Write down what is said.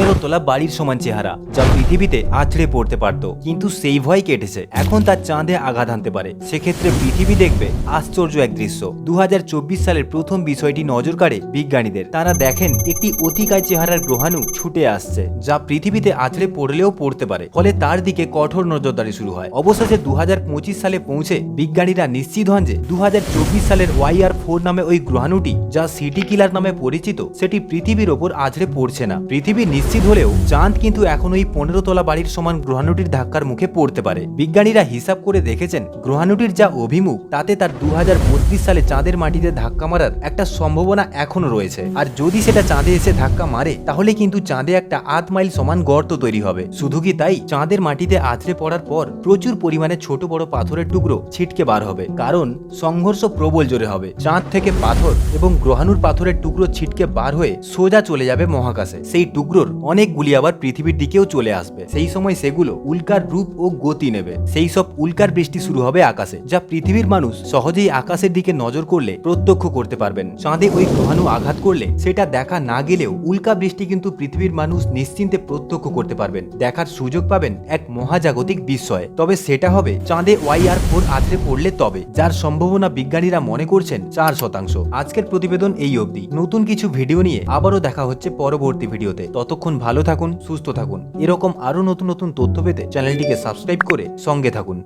পনেরো তোলা বাড়ির সমান চেহারা, যা পৃথিবীতে আছড়ে পড়তে পারত। কিন্তু সেই ভয় কেটেছে। এখন তার চাঁদে আঘাত আনতে পারে। সেক্ষেত্রে পৃথিবী দেখবে আশ্চর্য এক দৃশ্য। দু সালের প্রথম বিষয়টি নজর কাড়ে বিজ্ঞানীদের। তারা দেখেন, একটি অতিকায় চেহারার গ্রহাণু ছুটে আসছে, যা পৃথিবীতে আছড়ে পড়লেও পড়তে পারে। ফলে তার দিকে কঠোর নজরদারি শুরু হয়। অবশেষে দু হাজার পঁচিশ সালে পৌঁছে বিজ্ঞানীরা নিশ্চিত হন যে দু হাজার চব্বিশ সালের ওয়াই আর ফোর নামে ওই গ্রহাণুটি, যা সিটি কিলার নামে পরিচিত, সেটি পৃথিবীর ওপর আছড়ে পড়ছে না। পৃথিবী নিশ্চিত হলেও চাঁদ কিন্তু এখন ওই পনেরো তলা বাড়ির সমান গ্রহাণুটির ধাক্কার মুখে পড়তে পারে। বিজ্ঞানীরা হিসাব করে দেখেছেন, গ্রহাণুটির যা অভিমুখ, তাতে তার দু হাজার বত্রিশ সালে চাঁদের মাটিতে ধাক্কা মারার একটা সম্ভাবনা এখনও রয়েছে। আর যদি সেটা চাঁদে এসে ধাক্কা মারে, তাহলে কিন্তু চাঁদে একটা আধ মাইল সমান গর্ত তৈরি হবে। শুধু কি তাই? চাঁদের মাটিতে আছড়ে পড়ার পর প্রচুর পরিমাণে ছোট বড় পাথরের টুকরো ছিটকে বার হবে। কারণ সংঘর্ষ প্রবল জোরে হবে। চাঁদ থেকে পাথর এবং গ্রহাণুর পাথরের টুকরো ছিটকে বার হয়ে সোজা চলে যাবে মহাকাশে। সেই টুকরোর অনেকগুলি আবার পৃথিবীর দিকেও চলে আসবে। সেই সময় সেগুলো উল্কার রূপ ও গতি নেবে। সেই সব উল্কার বৃষ্টি শুরু হবে আকাশে, যা পৃথিবীর মানুষ সহজেই আকাশের দিকে নজর করলে প্রত্যক্ষ করতে পারবেন। চাঁদে ওই গ্রহাণু আঘাত করলে সেটা দেখা না গেলেও উল্কা বৃষ্টি কিন্তু পৃথিবীর মানুষ নিশ্চিন্তে প্রত্যক্ষ করতে পারবেন। দেখার সুযোগ পাবেন এক মহাজাগতিক বিস্ময়ে। তবে সেটা হবে চাঁদে ওয়াই আর ফোর আছড়ে পড়লে তবে, যার সম্ভাবনা বিজ্ঞানীরা মনে করছেন চার শতাংশ। আজকের প্রতিবেদন এই অবধি। নতুন কিছু ভিডিও নিয়ে আবারও দেখা হচ্ছে পরবর্তী ভিডিওতে। ততক্ষণ ভালো থাকুন, সুস্থ থাকুন। এরকম আরও নতুন নতুন তথ্য পেতে চ্যানেলটিকে সাবস্ক্রাইব করে সঙ্গে থাকুন।